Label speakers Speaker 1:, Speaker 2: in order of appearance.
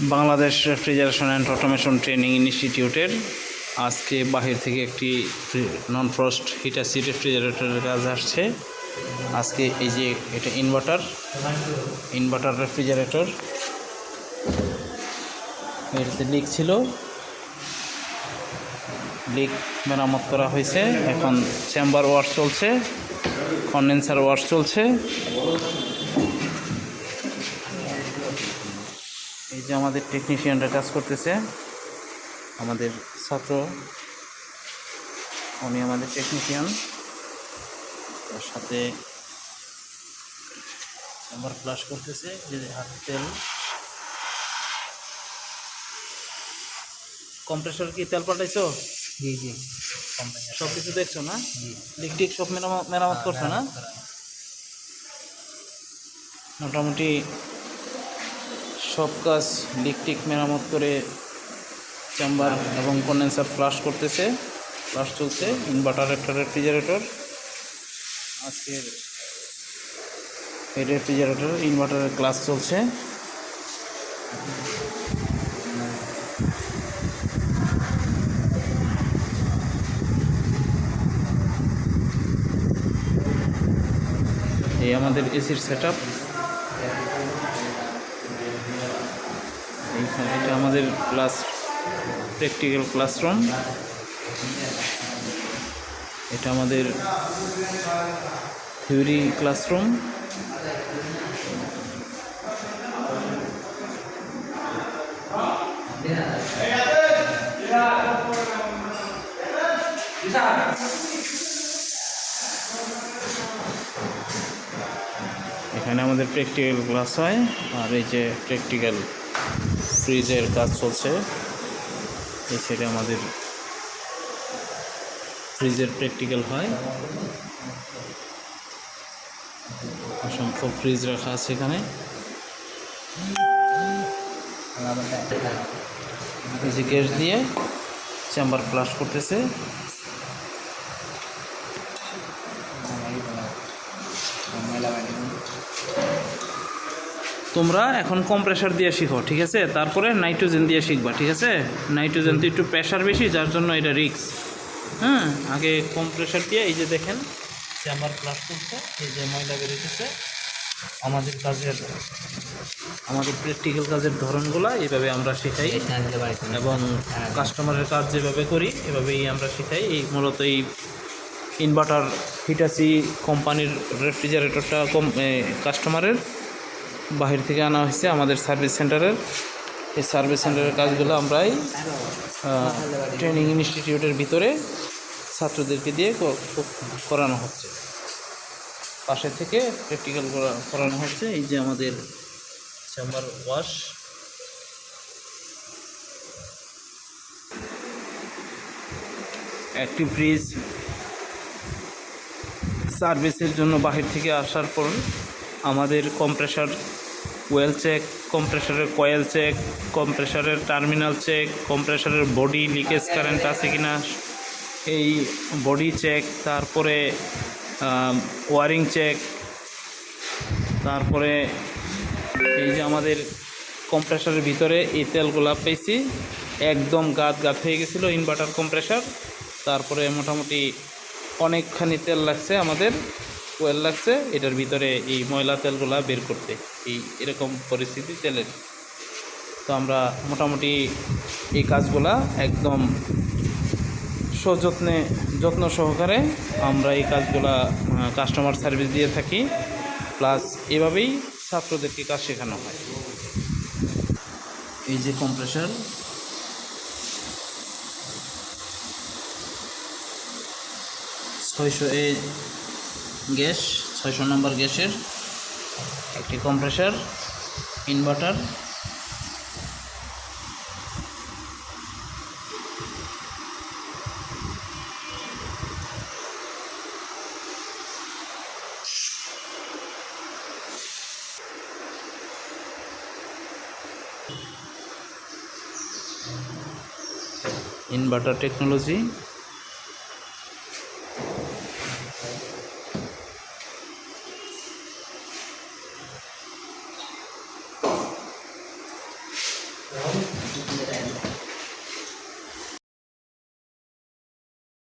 Speaker 1: Bangladesh refrigeration and automation training ইনস্টিটিউটের আজকে বাহির থেকে একটি নন ফ্রস্ট হিটার হিটাসি রেফ্রিজারেটরের কাজ আসছে। আজকে এই যে এটা ইনভার্টার ইনভার্টার রেফ্রিজারেটর এটাতে লিক ছিল। লিক মেরামত করা হয়েছে। এখন চেম্বার ওয়াশ চলছে। কন্ডেন্সার ওয়াশ চলছে। এই যে আমাদের টেকনিশিয়ানরা কাজ করতেছে, আমাদের ছাত্র। উনি আমাদের টেকনিশিয়ান তার সাথে চেম্বার ফ্লাশ করতেছে যে হাত তেল। কম্প্রেসর কি তেল পাল্টাইছো?
Speaker 2: জি জি।
Speaker 1: সব কিছু দেখছ না? লিক টিক সব মেরামত মেরামত করছ না? মোটামুটি সব কাজ লিক টিক মেরামত করে চেম্বার এবং কন্ডেন্সার ফ্লাশ করতেছে। ফ্লাশ চলছে ইনভার্টার একটা রেফ্রিজারেটর। আজকের এই রেফ্রিজারেটর ইনভার্টারের ক্লাস চলছে। এই আমাদের এসির সেট আপ এটা আমাদের ক্লাস প্র্যাকটিক্যাল ক্লাসরুম এটা আমাদের থিওরি ক্লাসরুম এখানে আমাদের প্র্যাকটিক্যাল ক্লাস হয়, আর এই যে প্র্যাকটিক্যাল ফ্রিজের কাজ চলছে, এই সাইডে আমাদের ফ্রিজের প্র্যাকটিক্যাল হয়। অসংখ্য ফ্রিজ রাখা আছে এখানে। এই যে গ্যাস দিয়ে চেম্বার ফ্লাশ করতেছে। তোমরা এখন কম্প্রেসার দিয়ে শিখো ঠিক আছে? তারপরে নাইট্রোজেন দিয়ে শিখবা ঠিক আছে? নাইট্রোজেন তো একটু প্রেশার বেশি যার জন্য এটা রিক্স হ্যাঁ? আগে কম্প্রেসার দিয়ে এই যে দেখেন চেম্বার প্লাস করছে এই যে ময়লা বেরোতেছে আমাদের কাজের আমাদের প্র্যাকটিক্যাল কাজের ধরনগুলো এইভাবে আমরা শেখাই। এবং কাস্টমারের কাজ যেভাবে করি এভাবেই আমরা শেখাই। এই মূলত এই ইনভার্টার হিটাসি কোম্পানির রেফ্রিজারেটরটা কম কাস্টমারের বাহির থেকে আনা হয়েছে আমাদের সার্ভিস সেন্টারের। এই সার্ভিস সেন্টারের কাজগুলো আমরাই ট্রেনিং ইনস্টিটিউটের ভিতরে ছাত্রদেরকে দিয়ে করানো হচ্ছে। পাশে থেকে প্র্যাকটিক্যাল করানো হচ্ছে। এই যে আমাদের চেম্বার ওয়াশ একটি ফ্রিজ সার্ভিসের জন্য বাহির থেকে আসার পর আমাদের কম্প্রেসার ওয়েল চেক কম্প্রেসারের কয়েল চেক কম্প্রেসারের টার্মিনাল চেক কম্প্রেসারের বডি লিকেজ কারেন্ট আছে কি না এই বডি চেক তারপরে ওয়ারিং চেক তারপরে এই যে আমাদের কম্প্রেসারের ভিতরে এই তেলগুলা পেয়েছি, একদম গাত গাত হয়ে গেছিল ইনভার্টার কম্প্রেসার তারপরে মোটামুটি অনেকখানি তেল লাগছে আমাদের। ওয়েল লাগছে, এটার ভিতরে এই ময়লা তেলগুলা বের করতে। এই এরকম পরিস্থিতি তেলের। তো আমরা মোটামুটি এই কাজগুলা একদম সযত্নে, যত্ন সহকারে আমরা এই কাজগুলা কাস্টমার সার্ভিস দিয়ে থাকি। প্লাস এভাবেই ছাত্রদেরকে কাজ শেখানো হয়। এই যে কম্প্রেসার ছয়শো এ গ্যাস ছয়শো নম্বর গ্যাসের একটি compressor inverter inverter technology Rồi.